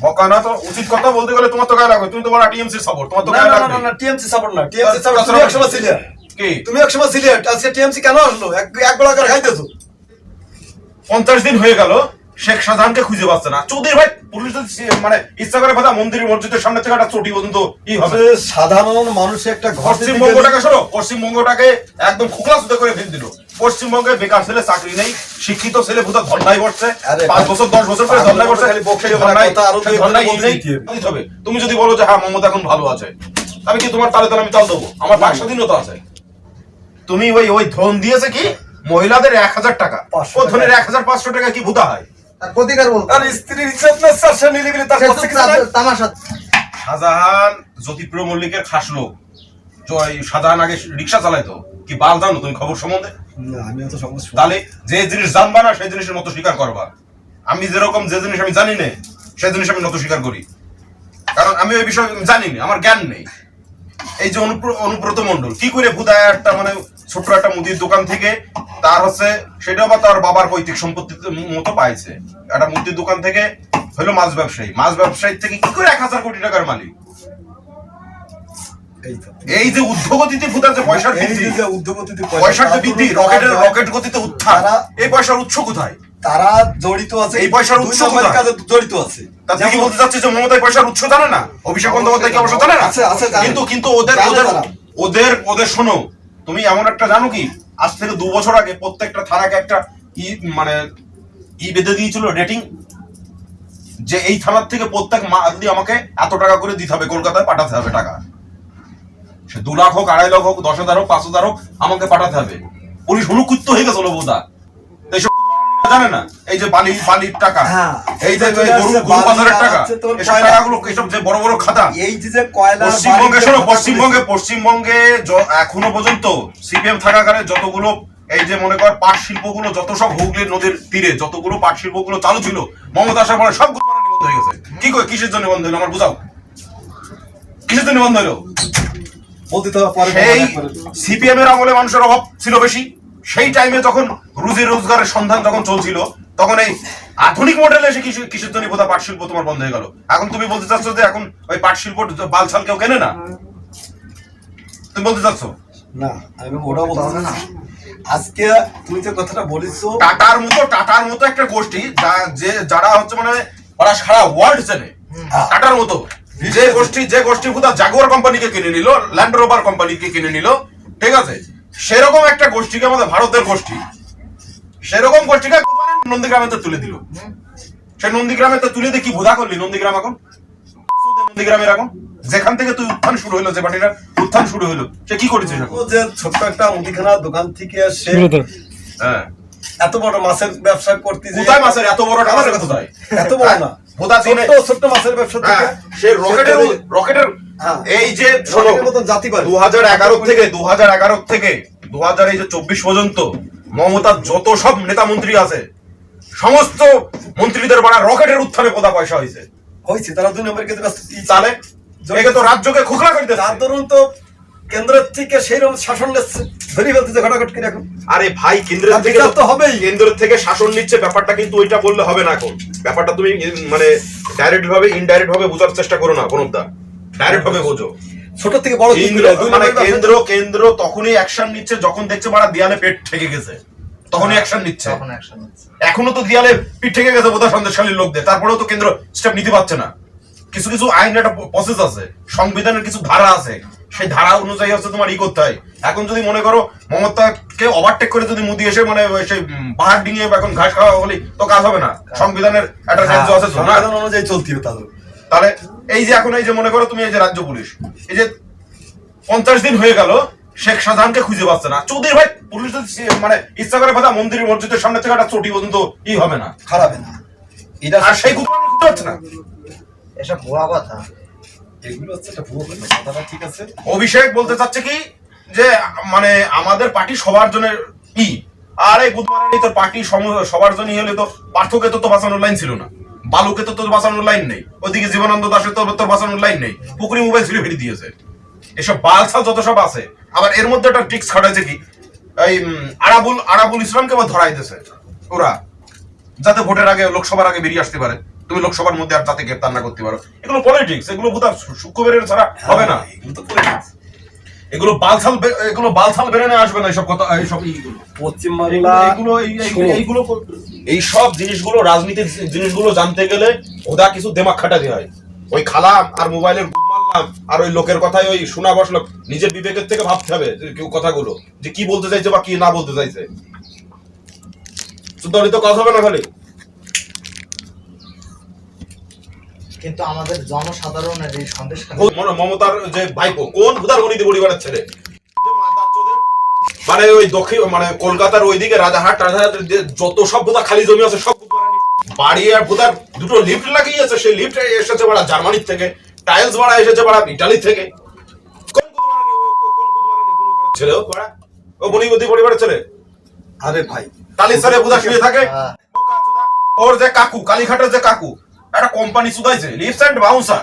না তো উচিত কথা বলতে গেলে তোমার তো গায়ে লাগবে তুমি তো বড় টিএমসি সাপোর্ট তোমার তো গায়ে লাগবে। না না টিএমসি সাপোর্ট না টিএমসি সাপোর্ট তুমি একসময় ছিলে কি? তুমি একসময় ছিলে আজকে টিএমসি কেন আসলো? এক এক বেলা করে খাইতেছো? পঞ্চাশ দিন হয়ে গেল শেখ শাহজাহানকে খুঁজে পাচ্ছে না। চৌধুরী ভাই পুলিশ মানে ইচ্ছা করে কথা মন্দির মসজিদের সামনে থেকে একটা চটি পর্যন্ত ই হবে। সাধারণ মানুষের একটা ঘর পশ্চিমবঙ্গটাকে শোনো পশ্চিমবঙ্গটাকে একদম খুকলা করে ফেল দিল। পশ্চিমবঙ্গে বেকার ছেলে চাকরি নেই শিক্ষিত ছেলে ধর্নায় আরে পাঁচ বছর দশ বছর করে ধর্নায় বসছে খালি হবে। তুমি যদি বলো যে হ্যাঁ মমতা এখন ভালো আছে। আমি কি তোমার তালে তালে আমি তাল দেবো? আমার বাক স্বাধীনতা আছে। তুমি ওই ওই ধন দিয়েছে কি? মহিলাদের এক হাজার টাকা। ধনের এক হাজার পাঁচশো টাকা কি ভূতা হয়? শাহজাহান জ্যোতিপ্রিয় মল্লিকের খাস লোক। শাহজাহান আগে রিক্সা চালাইতো। কি বাল জানো তুমি খবর সম্বন্ধে? আমি অত তাহলে যে জিনিস জানবা না সেই জিনিসের মতো স্বীকার করবা। আমি যেরকম যে জিনিস আমি জানি না সেই জিনিস আমি নত স্বীকার করি। কারণ আমি ওই বিষয়ে জানি না আমার জ্ঞান নেই। এই যে অনুপ্র- অনুব্রত মন্ডল কি করে ভুদায় একটা মানে ছোট্ট একটা মুদির দোকান থেকে তার হচ্ছে সেটা বা তার বাবার পৈতৃক সম্পত্তি মতো পাইছে। একটা মুদির দোকান থেকে হলো মাছ ব্যবসায়ী। মাছ ব্যবসায়ী থেকে কি করে এক হাজার কোটি টাকার মালিক? এই যে উদ্যোগতিতে যে পয়সার বৃদ্ধি উদ্যোগতিতে পয়সার যে বৃদ্ধি রকেটের রকেট গতিতে উত্থান এই পয়সার উৎস কোথায়? তারা জড়িত আছে এই পয়সার উৎস কোথায়? কাজে জড়িত আছে। তাতে কি বলতে চাচ্ছি যে মমতায় পয়সার উৎস জানে না? অভিষেক বন্দ্যোপাধ্যায় কি অবশ্য জানে না? আছে, আছে। কিন্তু কিন্তু ওদের ওদের। ওদের ওদের শোনো তুমি এমন একটা জানো কি? আজ থেকে দু বছর আগে প্রত্যেকটা থানাকে একটা ই মানে ই বেঁধে দিয়েছিল রেটিং যে এই থানার থেকে প্রত্যেক মান্থলি আমাকে এত টাকা করে দিতে হবে, কলকাতায় পাঠাতে হবে টাকা। সে দু লাখ হোক, আড়াই লাখ হোক, দশ হাজার হোক, পাঁচ হাজার হোক আমাকে পাঠাতে হবে। পুলিশ হলুকুত্ত হয়ে গেছিল বোধা জানে না? এই যে বালি বালির টাকা। হ্যাঁ। এই যে গরু বাজারের টাকা। এসব। টাকাগুলো এসব যে বড় বড় খাতা। এই যে যে কয়লা পশ্চিমবঙ্গে শোনো পশ্চিমবঙ্গে পশ্চিমবঙ্গে এখনও পর্যন্ত সিপিএম থাকাকালে যতগুলো এই যে মনে কর পাট শিল্পগুলো যত সব হুগলি নদীর তীরে যতগুলো পাট শিল্পগুলো চালু ছিল মমতা আসার পরে সব বন্ধ হয়ে গেছে। কি করে কিসের জন্য বন্ধ হলো? আমার বুঝাও। কিসের জন্য বন্ধ হলো? বলতে তো সিপিএম এর আমলে মানুষের অভাব ছিল বেশি। সেই টাইমে যখন রুজি রোজগারের সন্ধান যখন চলছিল তখন এই আধুনিক মডেলে এসে কিছু কিসের জন্য বোধহয় পাট শিল্প তোমার বন্ধ হয়ে গেল। এখন তুমি বলতে চাচ্ছ যে এখন ওই পাট শিল্প বালছাল কেউ কেনে না? তুমি বলতে চাচ্ছ? না আমি ওটা বলছি না। আজকে তুমি যে কথাটা বলেছ টাটার মতো টাটার মতো একটা গোষ্ঠী যা- যে যারা হচ্ছে মানে ওরা সারা ওয়ার্ল্ড চেনে। টাটার মতো। যে গোষ্ঠী যে গোষ্ঠী ভূতা জাগুয়ার কোম্পানিকে কিনে নিল ল্যান্ড রোভার কোম্পানিকে কিনে নিল ঠিক আছে? সেরকম একটা গোষ্ঠীকে আমাদের ভারতের গোষ্ঠী। সেরকম গোষ্ঠীকে নন্দীগ্রামে তো তুলে দিল। সে নন্দীগ্রামে তো তুলে দিয়ে কি বোধা করলি নন্দীগ্রাম এখন? নন্দীগ্রামের এখন? যেখান থেকে তুই উত্থান শুরু হলো যে পার্টিটা উত্থান শুরু হলো সে কি করেছে ও যে ছোট্ট একটা মুদিখানা দোকান থেকে সে হ্যাঁ। এত বড় মাছের ব্যবসা করতে যে কোথায় মাছের? এত বড় টাকা কোথায় এত বড় না। ছোট্ট ছোট্ট মাছের ব্যবসা থেকে হ্যাঁ, সে রকেটের রকেটের হ্যাঁ। এই যে শোনো। দু হাজার এগারো থেকে দু হাজার এগারো থেকে দু হাজার এই যে চব্বিশ পর্যন্ত মমতার যত সব নেতা মন্ত্রী আছে সমস্ত মন্ত্রীদের বাড়া রকেটের উত্থানে কোথা পয়সা হয়েছে হয়েছে তারা দুই নম্বর ব্যস্ত। তাহলে একে তো রাজ্যকে খোকলা করে তার দিচ্ছে দরুন তো কেন্দ্রের থেকে সেই রকম শাসন নিচ্ছে ধরে ফেলতেছে ঘটাঘট করে এখন। আরে ভাই কেন্দ্রের থেকে তো হবেই। কেন্দ্রের থেকে শাসন নিচ্ছে ব্যাপারটা কিন্তু ওইটা বললে হবে না এখন। ব্যাপারটা তুমি মানে ডাইরেক্ট ভাবে ইনডাইরেক্ট ভাবে বোঝার চেষ্টা করো না কোনটা ডাইরেক্ট ভাবে বোঝো। ছোট থেকে বড় মানে কেন্দ্র কেন্দ্র তখনই অ্যাকশন নিচ্ছে যখন দেখছে মারা দেয়ালে পেট ঠেকে গেছে। তখনই অ্যাকশন নিচ্ছে। তখন অ্যাকশন নিচ্ছে। এখনও তো দেয়ালে পিঠ ঠেকে গেছে বোধহয় লোকদের। তারপরেও তো কেন্দ্র স্টেপ নিতে পারছে না। কিছু কিছু আইন একটা প্রসেস আছে। সংবিধানের কিছু ধারা আছে। সেই ধারা অনুযায়ী হচ্ছে তোমার ই করতে হয়। এখন যদি মনে করো মমতাকে ওভারটেক করে যদি মোদি এসে মানে সেই পাহাড় ডিঙিয়ে এখন ঘাস খাওয়া হলে তো কাজ হবে না। সংবিধানের একটা রাজ্য আছে তো সংবিধান অনুযায়ী চলতে হবে তাহলে এই যে এখন এই যে মনে করো তুমি এই যে রাজ্য পুলিশ এই যে পঞ্চাশ দিন হয়ে গেল শেখ শাহজাহানকে খুঁজে পাচ্ছে না। চৌধুরী ভাই পুলিশ মানে ইচ্ছা করে কথা মন্দির মসজিদের সামনে থেকে একটা চটি পর্যন্ত ই হবে না। খারাপ না। এটা আর সেই কুকুর না। এসব ভুয়া কথা। এগুলো হচ্ছে একটা ভুয়ো কথা। কথাটা ঠিক আছে? অভিষেক বলতে চাচ্ছে কি যে মানে আমাদের পার্টি সবার জন্য ই। আরে গুদমারানি তোর পার্টি সবার জন্য হলে তো পার্থকে তো তো বাঁচানোর লাইন ছিল না। বালুকে তো তোর বাঁচানোর লাইন নেই। ওদিকে জীবনানন্দ দাসের তো তোর বাঁচানোর লাইন নেই। পুকুরি মোবাইল ছিঁড়ে ফেলে দিয়েছে। এসব বালছাল যত সব আছে। আবার এর মধ্যে একটা ট্রিক্স খাটাইছে কি? এই আরাবুল আরাবুল ইসলামকে আবার ধরাই দিয়েছে। ওরা। যাতে ভোটের আগে লোকসভার আগে বেরিয়ে আসতে পারে। তুমি লোকসভার মধ্যে আর তাতে গ্রেপ্তার না করতে পারো। এগুলো পলিটিক্স এগুলো সূক্ষ্ম সূক্ষ্মবেরের ছাড়া হবে না। এগুলো তো politics। এগুলো বালছাল বে- এগুলো বালছাল বেরেনে আসবে না এইসব কথা এইসব এইগুলো পশ্চিমবাংলা শোনো। এইগুলো এই সব জিনিসগুলো রাজনীতির জিনিসগুলো জানতে গেলে ওদা কিছু দেমাগ খাটাতে হয়। ওই খালাম আর মোবাইলের মারলাম আর ওই লোকের কথায় ওই শোনা বসল। নিজের বিবেকের থেকে ভাবতে হবে কেউ কথাগুলো যে কি বলতে চাইছে বা কি না বলতে চাইছে। সুতরাং তো কথা হবে না খালি? কিন্তু আমাদের জনসাধারণের এই সন্দেশ মমতার যে ভাইপো কোন ভুদার গণিতে পরিবারের ছেলে? মানে ওই দক্ষিণ মানে কলকাতার ওইদিকে রাজাহাট রাজাহাট যে যত সব ভুদা খালি জমি আছে সব বাড়ি আর ভুদার দুটো লিফট লাগিয়েছে সেই লিফট এসেছে বাড়া জার্মানির থেকে। টাইলস বাড়া এসেছে বাড়া ইটালি থেকে। ছেলে ও বাড়া ও বনিবতী পরিবারের ছেলে? আরে ভাই। তালির ছেলে ভুদা শুয়ে থাকে। হ্যাঁ। ওর যে কাকু কালীঘাটের যে কাকু একটা কোম্পানি সুদাইছে লিফট অ্যান্ড বাউন্সার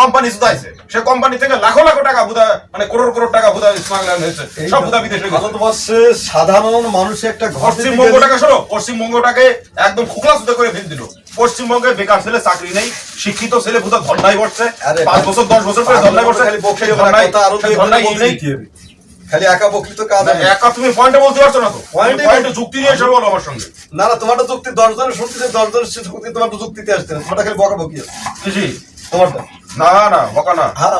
কোম্পানি সুদাইছে সে কোম্পানি থেকে লাখো লাখো টাকা বুধা মানে করোড় করোড় টাকা বুধা স্মাগলার হয়েছে। সব বুধা বিদেশে ভারতবর্ষে সাধারণ মানুষের একটা ঘর পশ্চিমবঙ্গটাকে শোনো পশ্চিমবঙ্গটাকে একদম খুকলা সুদে করে ফেল দিল। পশ্চিমবঙ্গে বেকার ছেলে চাকরি নেই শিক্ষিত ছেলে বুধা ধর্নায় বসছে পাঁচ বছর দশ বছর করে ধর্নায় বসছে খালি বকে সেই ধর্নায় আরও সেই দুই ধর্নায় নেই। খালি একা বকলি তো কাজ একা তুমি পয়েন্টে বলতে পারছ না তো। এ পয়েন্টে যুক্তি নিয়ে এসে বলো আমার সঙ্গে। না না তোমারটা যুক্তি দশ জনের শুনতে দশ জনের যুক্তি তোমার যুক্তিতে আসছে না। তোমারটা খালি বকা বকি আছে জি। তোমারটা। না না বকা না। হ্যাঁ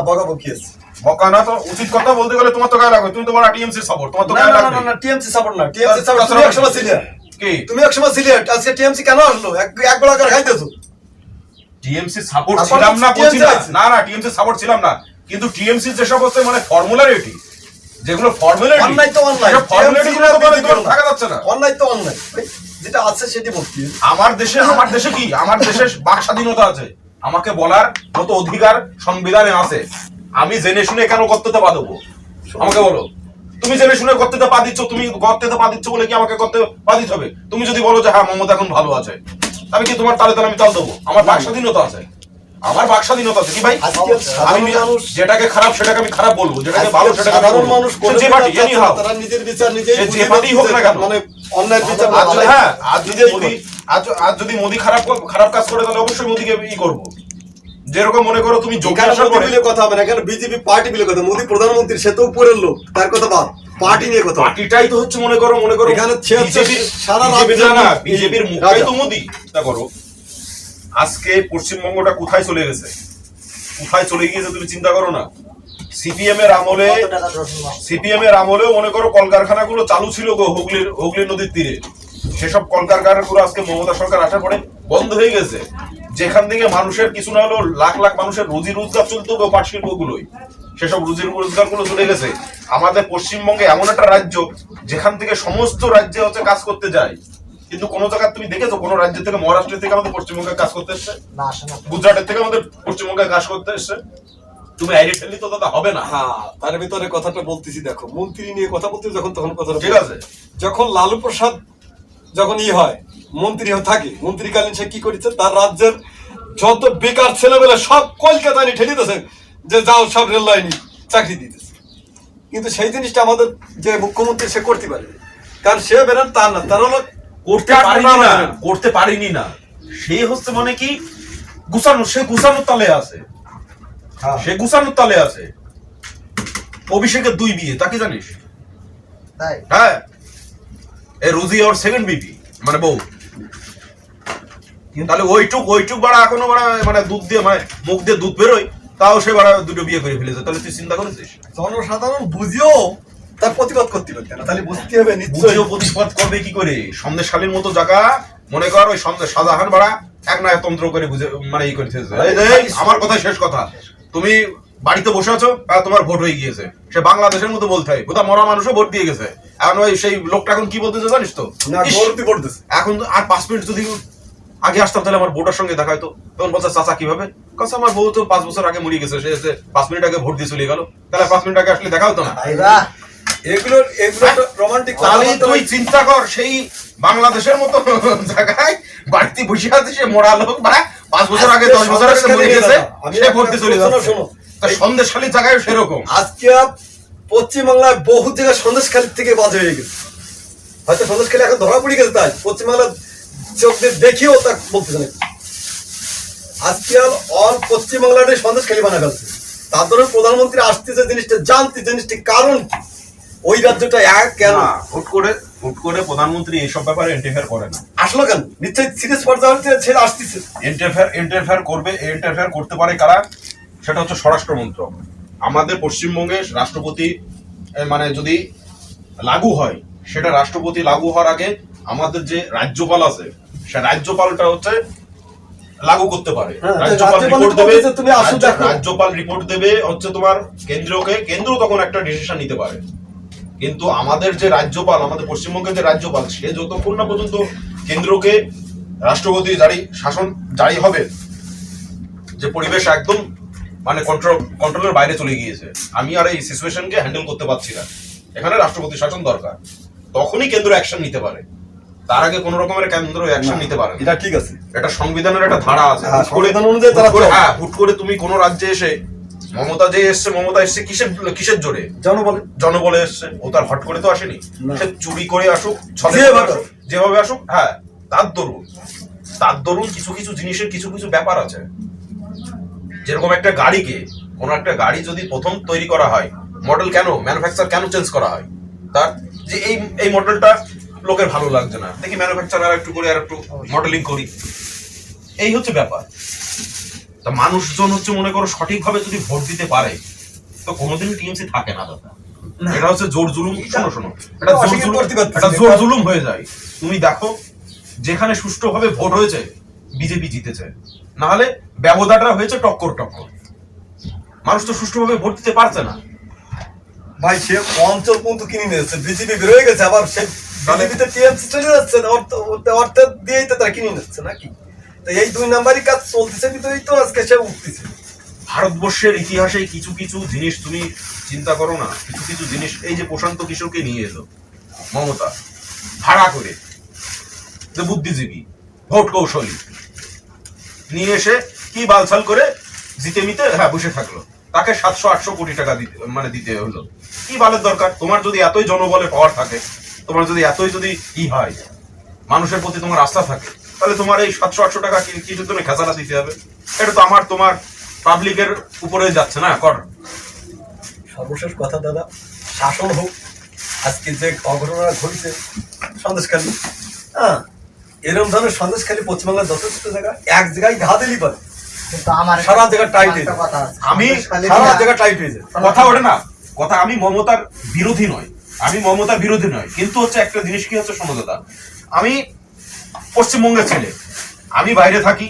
আছে। বকা না তো উচিত কথা বলতে গেলে তোমার তো গায়ে লাগবে তুমি তো বড় টিএমসি সাপোর্ট তোমার তো গায়ে না না না টিএমসি সাপোর্ট না টিএমসি সাপোর্ট তুমি একসময় ছিলে। কি? তুমি একসময় ছিলে আজকে টিএমসি কেন আসলো? এক এক বেলা করে খাইতেছো। টিএমসি সাপোর্ট ছিলাম না বলছি না। না টিএমসি সাপোর্ট ছিলাম না। কিন্তু টিএমসি হচ্ছে মানে ফর্মুলারিটি যেগুলো ফর্মুলারিটি অন্যায় তো ফর্মুলারিটি গুলো তো থাকা যাচ্ছে না। অন্যায় তো ভাই, যেটা আছে সেটি হবে। আমার দেশে আমার দেশে কি? আমার দেশে বাক স্বাধীনতা আছে। আমাকে বলার মতো অধিকার সংবিধানে আছে আমি জেনে শুনে কেন করতে পা দেবো আমাকে বলো। তুমি জেনে শুনে করতে পা দিচ্ছ তুমি করতে পা দিচ্ছ বলে কি আমাকে করতে পা দিতে হবে? তুমি যদি বলো যে হ্যাঁ মমতা এখন ভালো আছে আমি কি তোমার তালে তালে আমি তাল দেবো? আমার বাক স্বাধীনতা আছে। আমার বাক স্বাধীনতা আছে। কি ভাই? আমি মানুষ যেটাকে খারাপ সেটাকে আমি খারাপ বলব যেটাকে ভালো সেটাকে সাধারণ মানুষ করে যে পার্টি এনি হাও তারা নিজের বিচার নিজেই যে বুঝে পার্টিই হোক না কেন। মানে অন্যায় বিচার আজ হ্যাঁ আজ যদি মোদি আজ আজ যদি মোদি খারাপ খারাপ কাজ করে তাহলে অবশ্যই মোদিকে ই করব। যেরকম মনে করো তুমি কথা হবে না? কেন বিজেপি পার্টি মিলে কথা মোদি প্রধানমন্ত্রী সে তো উপরের লোক তার কথা বাদ। পার্টি নিয়ে কথা পার্টিটাই তো হচ্ছে মনে করো মনে করো এখানে সারা বিজেপির। মুখটাই তো মোদি। তা করো। আজকে পশ্চিমবঙ্গটা কোথায় চলে গেছে? কোথায় চলে গিয়েছে তুমি চিন্তা করো না। সিপিএম এর আমলে? সিপিএম এর আমলেও মনে করো কলকারখানাগুলো চালু ছিল গো হুগলির হুগলি নদীর তীরে। সেসব কলকারখানাগুলো আজকে মমতা সরকার আসার পরে বন্ধ হয়ে গেছে। যেখান থেকে মানুষের কিছু না হলেও লাখ লাখ মানুষের রুজি রোজগার চলতো গো পাট শিল্পগুলোই সেসব রুজি রোজগারগুলো চলে গেছে। আমাদের পশ্চিমবঙ্গে এমন একটা রাজ্য যেখান থেকে সমস্ত রাজ্যে হচ্ছে কাজ করতে যায়। কিন্তু কোনো জায়গায় তুমি দেখেছ? কোনো রাজ্য থেকে মহারাষ্ট্র থেকে আমাদের পশ্চিমবঙ্গে কাজ করতে এসছে? না গুজরাটের থেকে আমাদের পশ্চিমবঙ্গে কাজ করতে এসছে? তুমি আইডেন্টি তো দাদা হবে না। হ্যাঁ তার ভিতরে কথাটা বলতেছি দেখো মন্ত্রী নিয়ে কথা বলতে যখন তখন কথা ঠিক আছে। যখন লালু প্রসাদ যখন ই হয় মন্ত্রী থাকে মন্ত্রীকালীন সে কি করেছে? তার রাজ্যের যত বেকার ছেলেমেলে সব কলকাতায় নিয়ে ঠেলে দিতেছে যে যাও সব রেল লাইনে চাকরি দিতেছে। কিন্তু সেই জিনিসটা আমাদের যে মুখ্যমন্ত্রী সে করতে পারে কারণ সে বেরোন তার না তার হলো করতে পারিনি না করতে পারিনি না। সে হচ্ছে মানে কি গুছানো সে গুছানোর তালে আছে। হ্যাঁ। সে গুছানোর তালে আছে। অভিষেকের দুই বিয়ে তা কি জানিস? হ্যাঁ। এই রুজি ওর সেকেন্ড বিবি মানে বউ। তাহলে ওইটুক ওইটুক বাড়া এখনও বাড়া মানে দুধ দিয়ে মানে মুখ দিয়ে দুধ বেরোয় তাও সে বাড়া দুটো বিয়ে করে ফেলেছে। তাহলে তুই চিন্তা করেছিস? জনসাধারণ বুঝিও তার প্রতিবাদ করতে পারবে না। তাহলে বুঝতে হবে নিশ্চয়ই। প্রতিবাদ করবে কি করে? সন্দেশখালীর মতো জায়গা মনে কর ওই সন্দেশ শাহজাহান বাড়া এক নয় তন্ত্র করে বুঝে মানে ই করতেছে এই, আমার কথা শেষ কথা। তুমি বাড়িতে বসে আছো আর তোমার ভোট হয়ে গিয়েছে। সে বাংলাদেশের মতো বলতে হয়। বোধহয় মরা মানুষও ভোট দিয়ে গেছে। এখন ওই সেই লোকটা এখন কি বলতেছে জানিস তো? না এখন আর পাঁচ মিনিট যদি আগে আসতাম তাহলে আমার ভোটার সঙ্গে দেখা হতো তখন বলছে চাচা কীভাবে? কাছে আমার বউ তো পাঁচ বছর আগে মরে গেছে। সে পাঁচ মিনিট আগে ভোট দিয়ে চলে গেল। তাহলে পাঁচ মিনিট আগে আসলে দেখা হতো না। এগুলোর এগুলো রোমান্টিক তাহলে তুই চিন্তা কর সেই বাংলাদেশের মতো জায়গায় বাড়িতে বসে আছে সে মরা লোক বা পাঁচ বছর আগে দশ বছর আগে মরে গেছে সে ভোট চলে যাচ্ছে। শোনো। সন্দেশখালী জায়গায় সেরকম? আজকে পশ্চিমবাংলায় বহু জায়গায় সন্দেশখালীর থেকে বাজ হয়ে গেছে। হয়তো সন্দেশখালী এখন ধরা পড়ে গেছে তাই। পশ্চিমবাংলার চোখ দিয়ে দেখিও তা বলতেছে না। আজকে অল পশ্চিমবাংলার সন্দেশ খালি বানা ফেলছে তারপরে প্রধানমন্ত্রী আসতেছে জিনিসটা জানতে জিনিসটি কারণ কি? ওই রাজ্যটা এক কেন? হুট করে হুট করে প্রধানমন্ত্রী এইসব ব্যাপারে ইন্টারফেয়ার করে না। আসলো কেন? নিশ্চয়ই সিরিয়াস পর্যায়ে হচ্ছে ছেড়ে আসতেছে। ইন্টারফেয়ার ইন্টারফেয়ার করবে ইন্টারফেয়ার করতে পারে কারা? সেটা হচ্ছে স্বরাষ্ট্র মন্ত্রক। আমাদের পশ্চিমবঙ্গে রাষ্ট্রপতি মানে যদি লাগু হয় সেটা রাষ্ট্রপতি লাগু হওয়ার আগে আমাদের যে রাজ্যপাল আছে সে রাজ্যপালটা হচ্ছে লাগু করতে পারে। হ্যাঁ, রিপোর্ট দেবে রাজ্যপাল রিপোর্ট দেবে হচ্ছে তোমার কেন্দ্রকে কেন্দ্র তখন একটা ডিসিশন নিতে পারে। কিন্তু আমাদের যে রাজ্যপাল আমাদের পশ্চিমবঙ্গের যে রাজ্যপাল সে যতক্ষণ না পর্যন্ত কেন্দ্রকে রাষ্ট্রপতি জারি শাসন জারি হবে যে পরিবেশ একদম মানে কন্ট্রোল কন্ট্রোলের বাইরে চলে গিয়েছে আমি আর এই সিচুয়েশনকে হ্যান্ডেল করতে পারছি না। এখানে রাষ্ট্রপতি শাসন দরকার। তখনই কেন্দ্র অ্যাকশন নিতে পারে। তার আগে কোন রকমের কেন্দ্র অ্যাকশন নিতে পারে এটা ঠিক আছে। এটা সংবিধানের একটা ধারা আছে। হ্যাঁ, হুট করে। হ্যাঁ হুট করে তুমি কোন রাজ্যে এসে মমতা যে এসছে মমতা এসছে কিসের কিসের জোরে? জনবলে। জনবলে এসছে। ও তার হট করে তো আসেনি। সে চুরি করে আসুক ছলে যেভাবে করে আসুক, যেভাবে আসুক হ্যাঁ তার দরুন। তার দরুন কিছু কিছু জিনিসের কিছু কিছু ব্যাপার আছে। যেরকম একটা গাড়িকে কোন একটা গাড়ি যদি প্রথম তৈরি করা হয় মডেল কেন ম্যানুফ্যাকচার কেন চেঞ্জ করা হয়? তার যে এই এই মডেলটা লোকের ভালো লাগছে না। দেখি ম্যানুফ্যাকচার আর একটু করে আর একটু মডেলিং করি। এই হচ্ছে ব্যাপার। তা মানুষজন হচ্ছে মনে করো সঠিকভাবে যদি ভোট দিতে পারে তো কোনোদিন টিএমসি থাকে না দাদা। এটা হচ্ছে জোর জুলুম শোনো শোনো। এটা জোর জুলুম এটা জোর জুলুম হয়ে যায়। তুমি দেখো যেখানে সুষ্ঠুভাবে ভোট হয়েছে বিজেপি জিতেছে। না হলে ব্যবধানটা হয়েছে টক্কর টক্কর। মানুষ তো সুষ্ঠুভাবে ভোট দিতে পারছে না। ভাই সে অঞ্চল পর্যন্ত কিনে নিয়েছে বিজেপি বেরোয় গেছে আবার সে বিজেপিতে টিএমসি চলে যাচ্ছে অর্থ- অর্থ দিয়েই তো তারা কিনে নিচ্ছে নাকি? এই দুই নাম্বারই কাজ চলতেছে ভিতরেই তো আজকে সে উঠতেছে। ভারতবর্ষের ইতিহাসে কিছু কিছু জিনিস তুমি চিন্তা করো না, কিছু কিছু জিনিস এই যে প্রশান্ত কিশোরকে নিয়ে এলো, মমতা, ভাড়া করে। যে বুদ্ধিজীবী, ভোট কৌশলী। নিয়ে এসে কি বালছাল করে জিতে মিতে হ্যাঁ বসে থাকল। তাকে সাতশো, আটশো কোটি টাকা দিতে মানে দিতে হলো। কি বালের দরকার? তোমার যদি এতই জনবলে পাওয়ার থাকে, তোমার যদি এতই যদি ই হয়, মানুষের প্রতি তোমার আস্থা থাকে তাহলে তোমার এই সাতশো আটশো টাকা কি- কিসের জন্য খেসারা দিতে হবে? এটা তো আমার তোমার পাবলিকের উপরে যাচ্ছে না কর। সর্বশেষ কথা দাদা শাসন হোক আজকে যে অঘটনা ঘটছে সন্দেশখালী হ্যাঁ? এরকম ধরনের সন্দেশখালী পশ্চিমবাংলার যথেষ্ট জায়গা এক জায়গায় ঘা দিলি পারে। আমার সারা জায়গা টাইট একটা কথা আমি সারা জায়গা টাইট হয়ে যায়। কথা ওঠে না। কথা আমি মমতার বিরোধী নয়। আমি মমতার বিরোধী নয়। কিন্তু হচ্ছে একটা জিনিস কি হচ্ছে শোনো দাদা? আমি পশ্চিমবঙ্গের ছেলে। আমি বাইরে থাকি।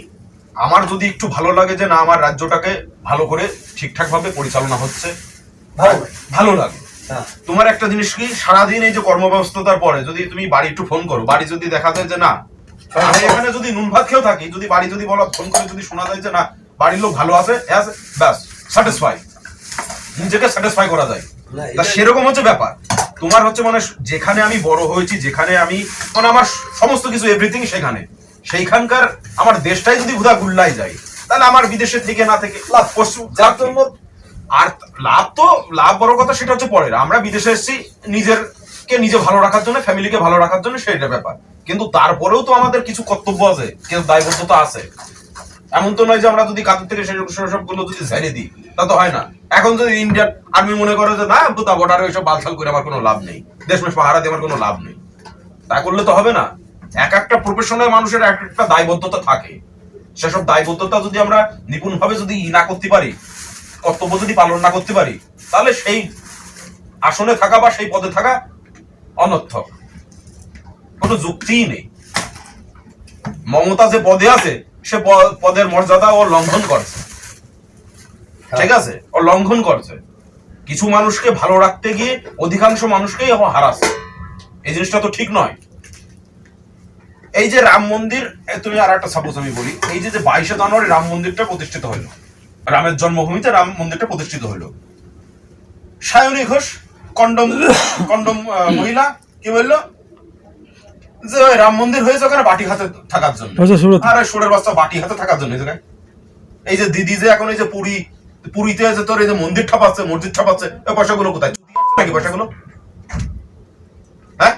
আমার যদি একটু ভালো লাগে যে না আমার রাজ্যটাকে ভালো করে ঠিকঠাক ভাবে পরিচালনা হচ্ছে ভালো লাগে। হ্যাঁ। তোমার একটা জিনিস কি? সারাদিন এই যে কর্মব্যস্ততার পরে যদি তুমি বাড়ি একটু ফোন করো বাড়ি যদি দেখা যায় যে না আমি এখানে যদি নুন ভাত খেয়েও থাকি যদি বাড়ি যদি বলো ফোন করে যদি শোনা যায় যে না বাড়ির লোক ভালো আছে হ্যাঁ ব্যাস স্যাটিসফাই নিজেকে স্যাটিসফাই করা যায়। তা সেরকম হচ্ছে ব্যাপার। তোমার হচ্ছে মানে যেখানে আমি বড় হয়েছি যেখানে আমি মানে আমার সমস্ত কিছু এভরিথিং সেখানে। সেইখানকার আমার দেশটাই যদি ঘুদা গুল্লাই যায় তাহলে আমার বিদেশের থেকে না থেকে লাভ পশ্চিম যার জন্য আর লাভ তো লাভ বড় কথা সেটা হচ্ছে পরের। আমরা বিদেশে এসেছি নিজের কে নিজে ভালো রাখার জন্য ফ্যামিলিকে ভালো রাখার জন্য সেটা ব্যাপার। কিন্তু তারপরেও তো আমাদের কিছু কর্তব্য আছে। কিছু দায়বদ্ধতা আছে। এমন তো নয় যে আমরা যদি কাদের থেকে সেই- সেসবগুলো যদি ঝেড়ে দিই, তা তো হয় না। এখন যদি ইন্ডিয়ান আর্মি মনে করে যে, না বুতা বর্ডারে ওইসব বালছাল করে আমার কোনো লাভ নেই, দেশমেশ পাহারা দিয়ে আমার কোনো লাভ নেই। তা করলে তো হবে না। এক একটা প্রফেশনাল মানুষের এক একটা দায়বদ্ধতা থাকে। সেসব দায়বদ্ধতা যদি আমরা নিপুণভাবে যদি ই না করতে পারি, কর্তব্য যদি পালন না করতে পারি, তাহলে সেই আসনে থাকা বা সেই পদে থাকা অনর্থক। কোনো যুক্তিই নেই। মমতা যে পদে আছে সে পদের মর্যাদা ও লঙ্ঘন করছে। ঠিক আছে? ও লঙ্ঘন করছে। কিছু মানুষকে ভালো রাখতে গিয়ে অধিকাংশ মানুষকেই ও হারাচ্ছে। এই জিনিসটা তো ঠিক নয়। এই যে রাম মন্দির তুমি আর একটা সাপোজ আমি বলি এই যে যে বাইশে জানুয়ারি রাম মন্দিরটা প্রতিষ্ঠিত হলো রামের জন্মভূমিতে রাম মন্দিরটা প্রতিষ্ঠিত হলো। সায়নী ঘোষ কন্ডম কন্ডম মহিলা কি বলল? যে রাম মন্দির হয়েছে ওখানে বাটি হাতে থাকার জন্য। আরে সোরের বাচ্চা বাটি হাতে থাকার জন্য এই যে দিদি যে এখন এই যে পুরী পুরীতে যে তোর এই যে মন্দির ঠাপাচ্ছে মসজিদ ঠাপাচ্ছে এই পয়সাগুলো কোথায়? চুরি নাকি পয়সাগুলো? হ্যাঁ?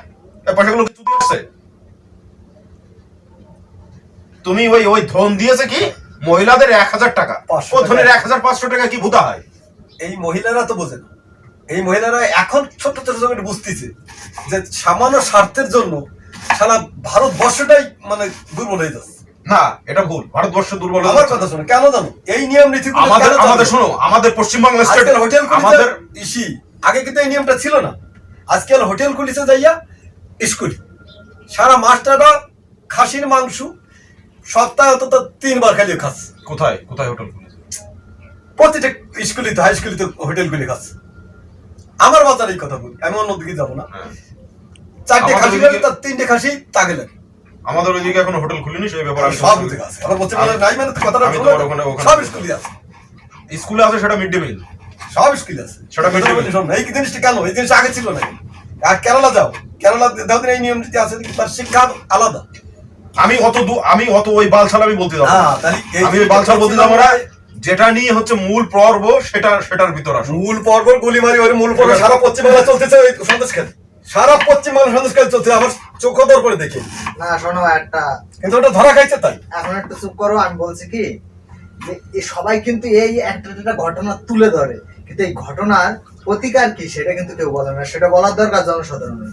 এই পয়সাগুলো চুরি আসছে? তুমি ওই ওই ধন দিয়েছে কি? মহিলাদের এক হাজার টাকা। পাঁচশো ও ধনের এক হাজার পাঁচশো টাকা কি ভুতা হয়? এই মহিলারা তো বোঝে না। এই মহিলারা এখন ছোট ছোট ছোট বুঝতেছে যে সামান্য স্বার্থের জন্য সারা ভারতবর্ষটাই মানে দুর্বল হয়ে যাচ্ছে। না এটা ভুল। ভারতবর্ষ দুর্বল আমার কথা শোনো কেন জানো? এই নিয়ম নীতি আমাদের আমাদের শোনো আমাদের পশ্চিমবঙ্গ স্টেট আজকাল হোটেল আমাদের ইসি আগে কিন্তু এই নিয়মটা ছিল না। আজকাল হোটেল খুলিছে যাইয়া স্কুল। সারা মাস্টাররা খাসির মাংস সপ্তাহে অন্তত তিনবার খালি খাচ্ছে। কোথায়? কোথায় হোটেল প্রতিটা স্কুলিতে হাই স্কুলিতে হোটেল গুলি খাচ্ছে। আমার বাজার এই কথা বলি আমি অন্যদিকে যাব না। হ্যাঁ। চারটে খাসি গেলে তার তিনটে খাসি তাকে লাগে আমাদের ওইদিকে এখন হোটেল খুলিনি সেই ব্যাপারে আমি সব দিকে আছে আমার পশ্চিমবঙ্গে নাই মানে কথাটা আমি তোমার ওখানে- ওখানে- সব স্কুলে আছে। স্কুলে আছে সেটা মিড ডে মিল। সব স্কুলে আছে। সেটা মিটিয়ে বলি শোন, এই জিনিসটা কেন? এই জিনিস আগে ছিল না আর কেরালা যাও। কেরালা তাদের এই নিয়ম নীতি আছে তার শিক্ষা আলাদা। আমি অত আমি অত ওই বালছাল আমি বলতে যাব হ্যাঁ, এই আমি ওই বালছাল বলতে যাব না যেটা নিয়ে হচ্ছে মূল পর্ব সেটা সেটার ভিতর আসো। মূল পর্ব গুলিমারি ওই মূল পর্ব সারা পশ্চিমবাংলা চলতেছে ওই সন্দেশ খেতে সারা পশ্চিমবাংলা সন্দেশ খেতে চলছে আমার চোখ দর করে দেখি। না শোনো একটা কিন্তু ওটা ধরা খাইছে তাই। এখন একটু চুপ করো আমি বলছি কি যে সবাই কিন্তু এই একটা একটা ঘটনা তুলে ধরে। কিন্তু এই ঘটনার প্রতিকার কি সেটা কিন্তু কেউ বলে না। সেটা বলার দরকার জনসাধারণের।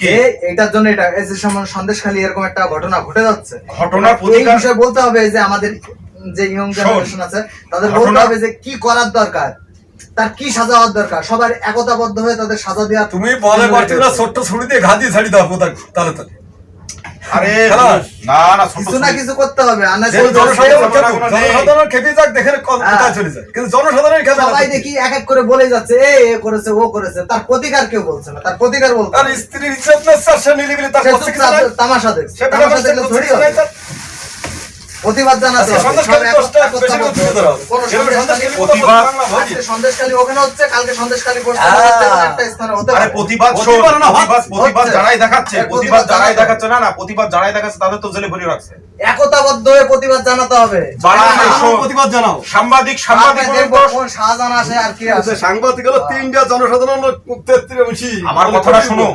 কি? এটার জন্য এটা এই যে সমান সন্দেশখালী এরকম একটা ঘটনা ঘটে যাচ্ছে। ঘটনার এই প্রতিকার বিষয়ে বলতে হবে যে আমাদের যে ইয়ং জেনারেশন আছে তাদের বলতে হবে যে কি করার দরকার। তার কি সাজা হওয়ার দরকার? সবার একতাবদ্ধ হয়ে তাদের সাজা দেওয়া তুমি বলে পারছ না ছোট্ট ছুরি দিয়ে দিয়ে ছাড়ি দাও কোথায় তাহলে তাহলে আরে না না কিছু না কিছু করতে হবে না জনসাধারণ খেপে- যাক দেখে ক- হ্যাঁ। কোথায় চলে যায়। কিন্তু জনসাধারণ খেপে সবাই দেখি এক এক করে বলে যাচ্ছে এ এ করেছে ও করেছে। তার প্রতিকার কেউ বলছে না তার প্রতিকার বলতে আর। স্ত্রীর ইজ্জত নষ্ট, সে নিলিবিলি তার তামাশা দেখছে। তামাশা দেখলে থোড়ি। প্রতিবাদ জানাতে সন্দেশখালী ওখানে হচ্ছে কালকে সন্দেশখালী। প্রতিবাদ প্রতিবাদ দেখাচ্ছে প্রতিবাদ দেখাচ্ছে না না প্রতিবাদ দেখাচ্ছে তাদের তো জেলে ভরিয়ে রাখছে। একতাবদ্ধ হয়ে প্রতিবাদ জানাতে হবে। প্রতিবাদ জানাও। সাংবাদিক শাহজাহান আসে আর কি আসে সাংবাদিক হলো তিনটা জনসাধারণ আমার কথাটা শোনো।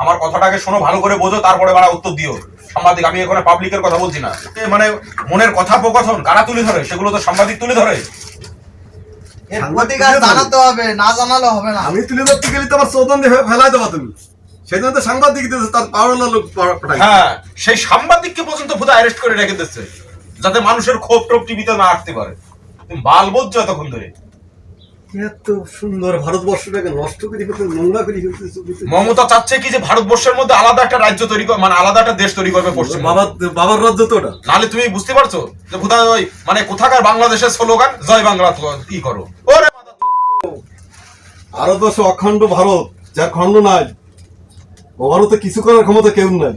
আমার কথাটাকে শোনো ভালো করে বোঝো তারপরে বাড়া উত্তর দিও। সাংবাদিক আমি এখানে পাবলিকের কথা বলছি না। মানে মনের কথোপকথন কারা তুলে ধরে? সেগুলো তো সাংবাদিক তুলে ধরে। জানাতে হবে না জানালে হবে না। আমি তুলে ধরতে গেলে তো আমার চৌদন দিয়ে ফেলাই দেবা তুমি। সেদিন তো সাংবাদিক দিতেছে তার পাওয়ার লোক হ্যাঁ সেই সাংবাদিককে পর্যন্ত ভূতা অ্যারেস্ট করে রেখে দিচ্ছে যাতে মানুষের ক্ষোভ টোপ টিভিতে না আসতে পারে। তুমি বাল বোঝছো এতক্ষণ ধরে। এত সুন্দর ভারতবর্ষটাকে নষ্ট করে ফেলতে নোংরা করে ফেলতে মমতা চাচ্ছে কি যে ভারতবর্ষের মধ্যে আলাদা একটা রাজ্য তৈরি মানে আলাদা একটা দেশ তৈরি করবে পশ্চিম বাবার বাবার রাজ্য তো ওটা। নাহলে তুমি বুঝতে পারছ? যে কোথায় ওই মানে কোথাকার বাংলাদেশের স্লোগান জয় বাংলা কি করো। ওরে ভারতবর্ষ অখণ্ড ভারত যার খণ্ড নাই ও ভারতে কিছু করার ক্ষমতা কেউ নাই।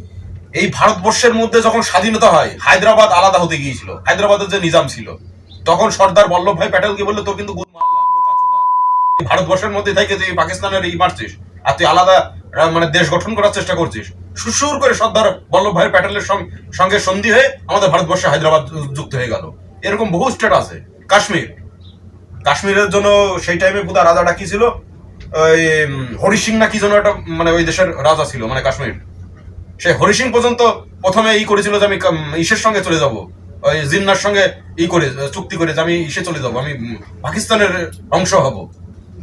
এই ভারতবর্ষের মধ্যে যখন স্বাধীনতা হয় হায়দ্রাবাদ আলাদা হতে গিয়েছিল। হায়দ্রাবাদের যে নিজাম ছিল তখন সর্দার বল্লভ ভাই প্যাটেলকে বলল তোর কিন্তু। তুই ভারতবর্ষের মধ্যে থেকে তুই পাকিস্তানের এই মারছিস, আর তুই আলাদা মানে দেশ গঠন করার চেষ্টা করছিস। সুসুর করে সর্দার বল্লভ ভাই প্যাটেলের সঙ্গে সন্ধি হয়ে আমাদের ভারতবর্ষে হায়দ্রাবাদ যুক্ত হয়ে গেল। এরকম বহু স্টেট আছে। কাশ্মীর। কাশ্মীরের জন্য সেই টাইমে পুরা রাজাটা কি ছিল? ওই হরি সিং না কি যেন একটা মানে ওই দেশের রাজা ছিল মানে কাশ্মীর। সে হরি সিং পর্যন্ত প্রথমে ই করেছিল যে আমি ইসের সঙ্গে চলে যাব। ওই জিন্নার সঙ্গে ই করে, চুক্তি করে যে আমি ইসে চলে যাব, আমি পাকিস্তানের অংশ হব।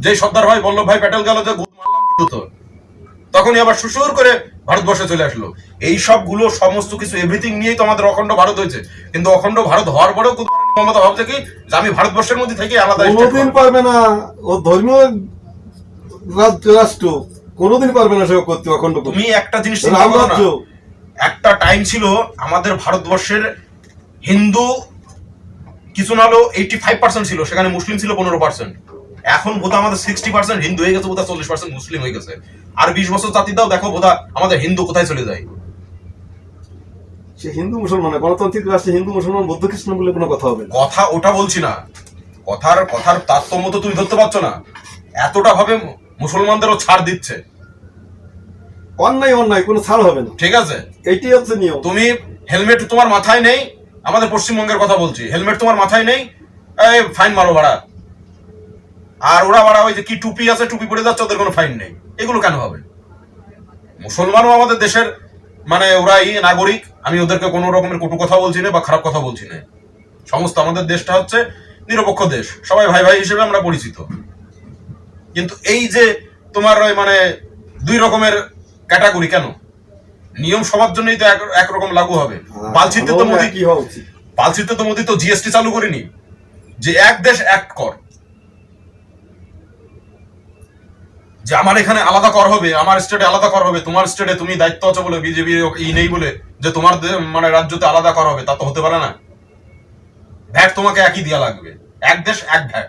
যে সর্দার ভাই বল্লভ ভাই প্যাটেল গেল যে মারলাম কিন্তু তোর তখনই আবার সুসুর করে ভারতবর্ষে চলে আসলো। এই সবগুলো সমস্ত কিছু এভরিথিং নিয়েই তো আমাদের অখণ্ড ভারত হয়েছে। কিন্তু অখণ্ড ভারত হওয়ার পরেও মমতা ভাবছে কি যে আমি ভারতবর্ষের মধ্যে থেকে আলাদা কোনোদিন। পারবে না ও ধর্মীয় রাষ্ট্র কোনোদিন পারবে না সে করতে অখণ্ড তুমি একটা জিনিস একটা টাইম ছিল আমাদের ভারতবর্ষের হিন্দু কিছু না হলো এইটি ফাইভ পার্সেন্ট ছিল সেখানে মুসলিম ছিল পনেরো পার্সেন্ট এখন বোধহয় আমাদের সিক্সটি পার্সেন্ট হিন্দু হয়ে গেছে বোধহয় চল্লিশ পার্সেন্ট মুসলিম হয়ে গেছে। আর বিশ বছর জাতি দাও দেখো বোধহয় আমাদের হিন্দু কোথায় চলে যায়। সে হিন্দু মুসলমান গণতান্ত্রিক রাষ্ট্রে হিন্দু মুসলমান বৌদ্ধ খ্রিস্টান বলে কোনো কথা হবে কথা ওটা বলছি না। কথার কথার তারতম্য তো তুমি ধরতে পারছ না। এতটা ভাবে মুসলমানদেরও ছাড় দিচ্ছে। অন্যায় অন্যায় কোনো ছাড় হবে না। ঠিক আছে? এইটাই হচ্ছে নিয়ম। তুমি হেলমেট তোমার মাথায় নেই আমাদের পশ্চিমবঙ্গের কথা বলছি। হেলমেট তোমার মাথায় নেই এই ফাইন মারো ভাড়া। আর ওরা ভাড়া ওই যে কি টুপি আছে টুপি পরে যাচ্ছে ওদের কোনো ফাইন নেই। এগুলো কেন হবে? মুসলমানও আমাদের দেশের মানে ওরা এই নাগরিক আমি ওদেরকে কোনো রকমের কটু কথা বলছি না বা খারাপ কথা বলছি না। সমস্ত আমাদের দেশটা হচ্ছে নিরপেক্ষ দেশ। সবাই ভাই ভাই হিসেবে আমরা পরিচিত। কিন্তু এই যে তোমার ওই মানে দুই রকমের ক্যাটাগরি কেন? নিয়ম সবার জন্যই তো এক- একরকম লাগু হবে। পালছিতে তো মোদি কি হওয়া উচিত? পালছিতে তো মোদি তো জিএসটি চালু করেনি। যে এক দেশ এক কর। যে আমার এখানে আলাদা কর হবে, আমার স্টেটে আলাদা কর হবে, তোমার স্টেটে তুমি দায়িত্ব আছো বলে বিজেপি ই নেই বলে, যে তোমার মানে রাজ্যতে আলাদা কর হবে, তা তো হতে পারে না ভ্যাট তোমাকে একই দেওয়া লাগবে, এক দেশ, এক ভ্যাট।